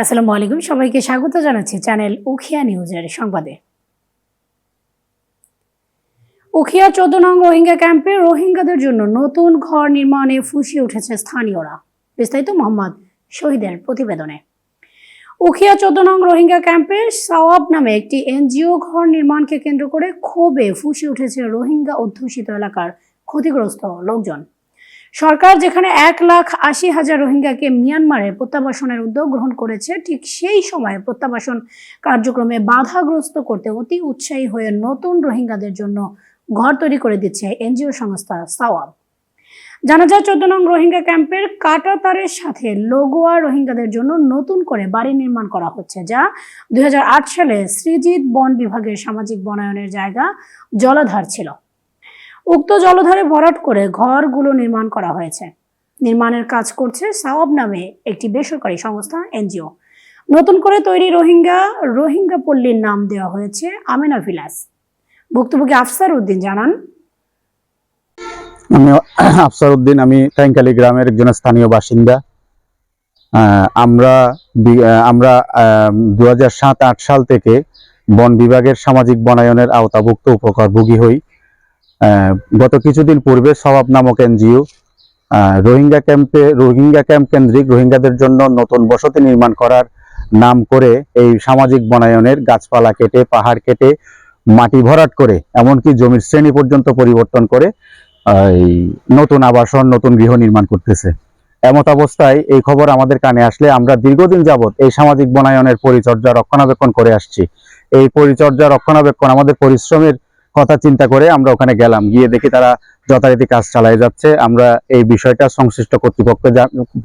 আসসালামু আলাইকুম। সবাইকে স্বাগত জানাচ্ছি চ্যানেল উখিয়া নিউজের সংবাদে। উখিয়া চোদ্দ নং রোহিঙ্গা ক্যাম্পে রোহিঙ্গাদের জন্য নতুন ঘর নির্মাণে ফুসিয়ে উঠেছে স্থানীয়রা। বিস্তারিত মোহাম্মদ শহীদের প্রতিবেদনে। উখিয়া চোদ্দ নং রোহিঙ্গা ক্যাম্পে সওয়াব নামে একটি এনজিও ঘর নির্মাণকে কেন্দ্র করে ক্ষোভে ফুসে উঠেছে রোহিঙ্গা অধ্যুষিত এলাকার ক্ষতিগ্রস্ত লোকজন। সরকার যেখানে এক লাখ আশি হাজার রোহিঙ্গাকে মিয়ানমারে প্রত্যাবাসনের উদ্যোগ গ্রহণ করেছে, ঠিক সেই সময় প্রত্যাবাসন কার্যক্রমে বাধাগ্রস্ত করতে অতি উৎসাহী হয়ে নতুন রোহিঙ্গাদের জন্য ঘর তৈরি করে দিচ্ছে এনজিও সংস্থা সাওয়াব। জানা যায়, চোদ্দ নং রোহিঙ্গা ক্যাম্পের কাটাতারের সাথে লগোয়া রোহিঙ্গাদের জন্য নতুন করে বাড়ি নির্মাণ করা হচ্ছে, যা দুই হাজার আট সালে শ্রীজিৎ বন বিভাগের সামাজিক বনায়নের জায়গা জলাধার ছিল। উক্ত জলধারে ভরাট করে ঘরগুলো নির্মাণ করা হয়েছে। নির্মাণের কাজ করছে সাওয়াব নামে একটি বেসরকারি সংস্থা, এনজিও। নতুন করে তৈরি রোহিঙ্গা রোহিঙ্গা পল্লীর নাম দেওয়া হয়েছে আমেনা ভিলাস। ভুক্তভোগী আফসার উদ্দিন জানান। আমি আফসার উদ্দিন, আমি ট্যাঙ্কালি গ্রামের একজন স্থানীয় বাসিন্দা। আমরা আমরা দু হাজার সাল থেকে বন বিভাগের সামাজিক বনায়নের আওতাভুক্ত উপকারভোগী হই। গত কিছুদিন পূর্বে স্বভাব নামক এনজিও রোহিঙ্গা ক্যাম্পে, রোহিঙ্গা ক্যাম্প কেন্দ্রিক রোহিঙ্গাদের জন্য নতুন বসতি নির্মাণ করার নাম করে এই সামাজিক বনায়নের গাছপালা কেটে, পাহাড় কেটে, মাটি ভরাট করে, এমনকি জমির শ্রেণি পর্যন্ত পরিবর্তন করে এই নতুন আবাসন, নতুন গৃহ নির্মাণ করতেছে। এমত অবস্থায় এই খবর আমাদের কানে আসলে আমরা দীর্ঘদিন যাবৎ এই সামাজিক বনায়নের পরিচর্যা রক্ষণাবেক্ষণ করে আসছি। এই পরিচর্যা রক্ষণাবেক্ষণ, আমাদের পরিশ্রমের কথা চিন্তা করে আমরা ওখানে গেলাম। গিয়ে দেখি তারা যথারীতি কাজ চালিয়ে যাচ্ছে। আমরা এই বিষয়টা সংশ্লিষ্ট কর্তৃপক্ষ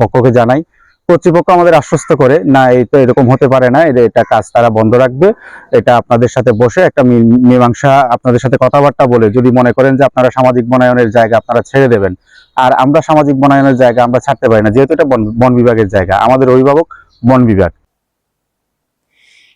পক্ষকে জানাই। কর্তৃপক্ষ আমাদের আশ্বস্ত করে, না, এই তো এরকম হতে পারে না এটা- কাজ তারা বন্ধ রাখবে। এটা আপনাদের সাথে বসে একটা মীমাংসা আপনাদের সাথে কথাবার্তা বলে যদি মনে করেন যে আপনারা সামাজিক বনায়নের জায়গা আপনারা ছেড়ে দেবেন। আর আমরা সামাজিক বনায়নের জায়গা আমরা ছাড়তে পারি না, যেহেতু এটা বন বিভাগের জায়গা। আমাদের অভিভাবক বন বিভাগ।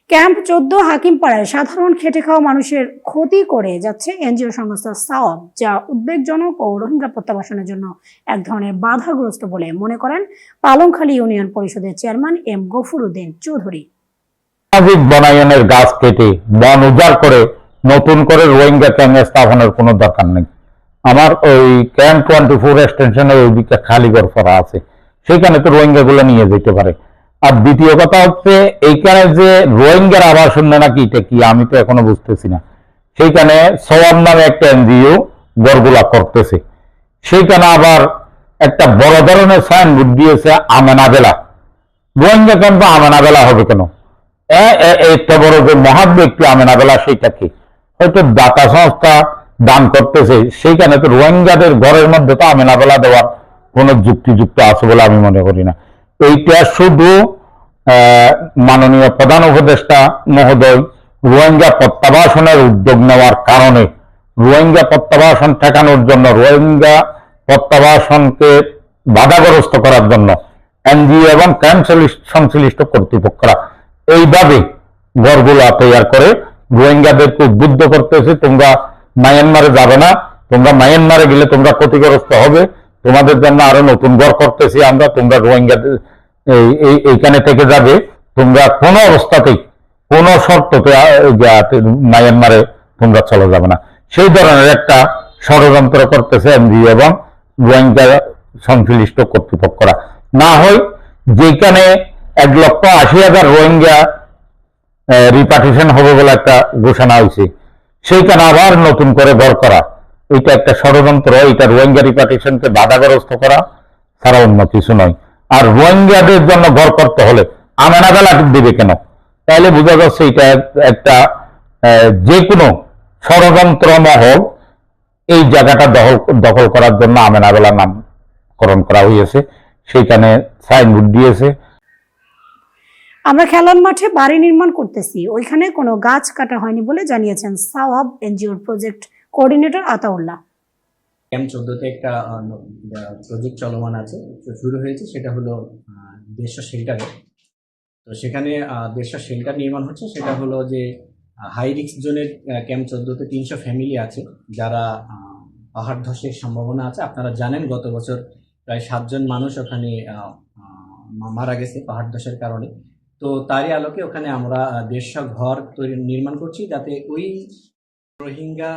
ক্যাম্প চোদ্দ, হাকিমপাড়ায় সাধারণ খেটে খাওয়া মানুষের ক্ষতি করে যাচ্ছে এনজিও সংস্থা সাওয়াব, যা উদ্বেগজনক ও রোহিঙ্গা প্রত্যাবাসনের জন্য এক ধরনের বাধাগ্রস্ত বলে মনে করেন পালংখালী ইউনিয়ন পরিষদের চেয়ারম্যান এম গফুর উদ্দিন চৌধুরী। সামাজিক বনায়নের গাছ কেটে বন উজাড় করে নতুন করে রোহিঙ্গা ক্যাম্প স্থাপনের কোনো দরকার নেই। আমার ওই ক্যাম্প টোয়েন্টি ফোর এক্সটেনশনের ওই দিকটা খালি ঘর করা আছে। সেখানে তো রোহিঙ্গা গুলো নিয়ে যেতে পারে। আর দ্বিতীয় কথা হচ্ছে এইখানে যে রোহিঙ্গার আবাসন না নাকি, এটা কি আমি তো এখনও বুঝতেছি না। সেইখানে সওয়াব নামে একটা এনজিও গড়গুলা করতেছে। সেইখানে আবার একটা বড় ধরনের সাইনবোর্ড দিয়েছে আমেনাবেলা। রোহিঙ্গা ক্যাম্পে আমেনাবেলা হবে কেন? একটা বড় যে মহান ব্যক্তি আমেনাবেলা সেইটা কি? হয়তো দাতা সংস্থা দান করতেছে। সেইখানে তো রোহিঙ্গাদের ঘরের মধ্যে তো আমেনাবেলা দেওয়ার কোনো যুক্তিযুক্ত আছে বলে আমি মনে করি না। এইটা শুধু মাননীয় প্রধান উপদেষ্টা মহোদয় রোহিঙ্গা প্রত্যাবাসনের উদ্যোগ নেওয়ার কারণে রোহিঙ্গা প্রত্যাবাসন ঠেকানোর জন্য, রোহিঙ্গা প্রত্যাবাসনকে বাধাগ্রস্ত করার জন্য এনজিও এবং ক্যাম্প সংশ্লিষ্ট কর্তৃপক্ষরা এইভাবে ঘরগুলা তৈরি করে রোহিঙ্গাদেরকে উদ্বুদ্ধ করতেছে, তোমরা মায়ানমারে যাবে না, তোমরা মায়ানমারে গেলে তোমরা ক্ষতিগ্রস্ত হবে। তোমাদের জন্য আরও নতুন ঘর করতেছি আমরা, তোমরা এই- এইখানে থেকে যাবে। তোমরা কোনো অবস্থাতেই, কোনো শর্ততে মায়ানমারে তোমরা চলে যাবে না। সেই ধরনের একটা ষড়যন্ত্র করতেছে এনজিও এবং রোহিঙ্গা সংশ্লিষ্ট কর্তৃপক্ষরা। না হয় যেখানে এক লক্ষ আশি হাজার রোহিঙ্গা রিপার্টিশন হবে বলে একটা ঘোষণা হয়েছে, সেইখানে আবার নতুন করে ঘর করা। এটা একটা ষড়যন্ত্র এটা রোহিঙ্গা রিপার্টিশনকে বাধাগ্রস্ত করা ছাড়া অন্য কিছু নয়। আর রোহিঙ্গাদের জন্য ঘর করতে হলে আমেনাবেলা দেবে কেন? তাহলে বোঝা যাচ্ছে এটা একটা যে কোনো ষড়যন্ত্র মহল এই জায়গাটা দখল দখল করার জন্য আমেনাবেলা নামকরণ করা হয়েছে সেইখানে সাইনবোর্ড দিয়েছে। আমরা খেলার মাঠে বাড়ি নির্মাণ করতেছি। ওইখানে কোনো গাছ কাটা হয়নি বলে জানিয়েছেন সাওয়াব এনজিওর প্রজেক্ট কোঅর্ডিনেটর আতাউল্লাহ। ক্যাম্প চোদ্দতে একটা প্রজেক্ট চলমান আছে শুরু হয়েছে, সেটা হলো দেড়শো শেল্টারে। তো সেখানে দেড়শো শেল্টার নির্মাণ হচ্ছে, সেটা হলো যে হাই রিস্ক জোনের ক্যাম্প চোদ্দতে তিনশো ফ্যামিলি আছে, যারা পাহাড় ধসের সম্ভাবনা আছে। আপনারা জানেন, গত বছর প্রায় সাতজন মানুষ ওখানে মারা গেছে পাহাড় ধসের কারণে। তো তারই আলোকে ওখানে আমরা দেড়শো ঘর তৈরি, নির্মাণ করছি, যাতে ওই রোহিঙ্গা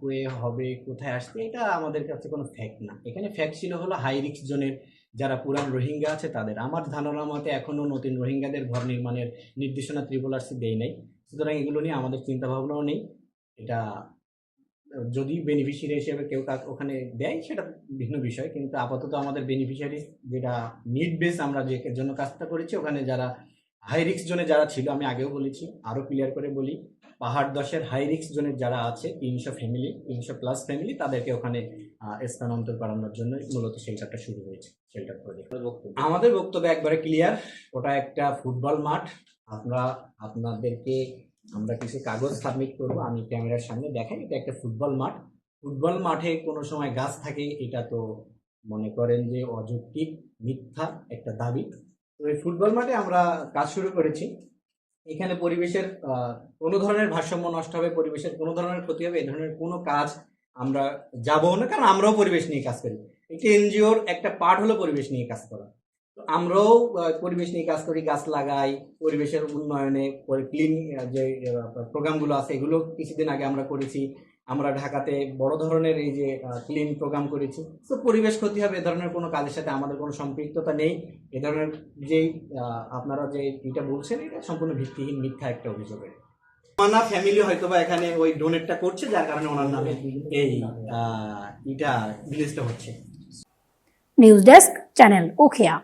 কয়ে হবে, কোথায় আসবে, এটা আমাদের কাছে কোনো ফ্যাক্ট না। এখানে ফ্যাক্ট ছিল হলো হাই রিক্স জোনের যারা পুরান রোহিঙ্গা আছে তাদের। আমার ধারণা মতে এখনও নতুন রোহিঙ্গাদের ঘর নির্মাণের নির্দেশনা ত্রিপুলারসি দেয় নাই। সুতরাং এগুলো নিয়ে আমাদের চিন্তা ভাবনাও নেই। এটা, যদি বেনিফিশিয়ারি হিসেবে কেউ ওখানে দেয়, সেটা ভিন্ন বিষয়। কিন্তু আপাতত আমাদের বেনিফিশিয়ারি যেটা নিড বেস আমরা যে জন্য কাজটা করেছি, ওখানে যারা হাই রিস্ক জোনে যারা ছিল, আমি আগেও বলেছি আরও ক্লিয়ার করে বলি পাহাড় দশের হাই রিস্ক জোনের যারা আছে, তিনশো ফ্যামিলি তিনশো প্লাস ফ্যামিলি তাদেরকে ওখানে স্থানান্তর করানোর জন্য মূলত শেল্টারটা শুরু হয়েছে শেল্টার প্রজেক্ট আমাদের বক্তব্য একবারে ক্লিয়ার ওটা একটা ফুটবল মাঠ। আমরা আপনাদেরকে, আমরা কিছু কাগজ সাবমিট করব, আমি ক্যামেরার সামনে দেখাই, এটা একটা ফুটবল মাঠ। ফুটবল মাঠে কোনো সময় গাছ থাকে, এটা তো মনে করেন যে অযৌক্তিক, মিথ্যা একটা দাবি। তো এই ফুটবল মাঠে আমরা কাজ শুরু করেছি। এখানে পরিবেশের কোনো ধরনের ভারসাম্য নষ্ট হবে, পরিবেশের কোনো ধরনের ক্ষতি হবে এ ধরনের কোনো কাজ আমরা যাব না, কারণ আমরাও পরিবেশ নিয়ে কাজ করি। একটি এনজিওর একটা পার্ট হলো পরিবেশ নিয়ে কাজ করা। তো আমরাও পরিবেশ নিয়ে কাজ করি, গাছ লাগাই, পরিবেশের উন্নয়নে ক্লিন যে প্রোগ্রামগুলো আছে, এগুলো কিছুদিন আগে আমরা করেছি। আমরা ঢাকাতে বড় ধরনের এই যে ক্লিন প্রোগ্রাম করেছি। তো পরিবেশ ক্ষতি হবে, এ ধরনের কোনো কাজের সাথে আমাদের কোনো সম্পৃক্ততা নেই। এ ধরনের যেই আপনারা যে এটা বলছেন, এটা সম্পূর্ণ ভিত্তিহীন মিথ্যা একটা অভিযোগ মানা ফ্যামিলি হয়তো বা এখানে ওই ডোনেটটা করছে, যার কারণে ওনার নামে এই এটা বিজনেসটা হচ্ছে। News desk channel Ukhia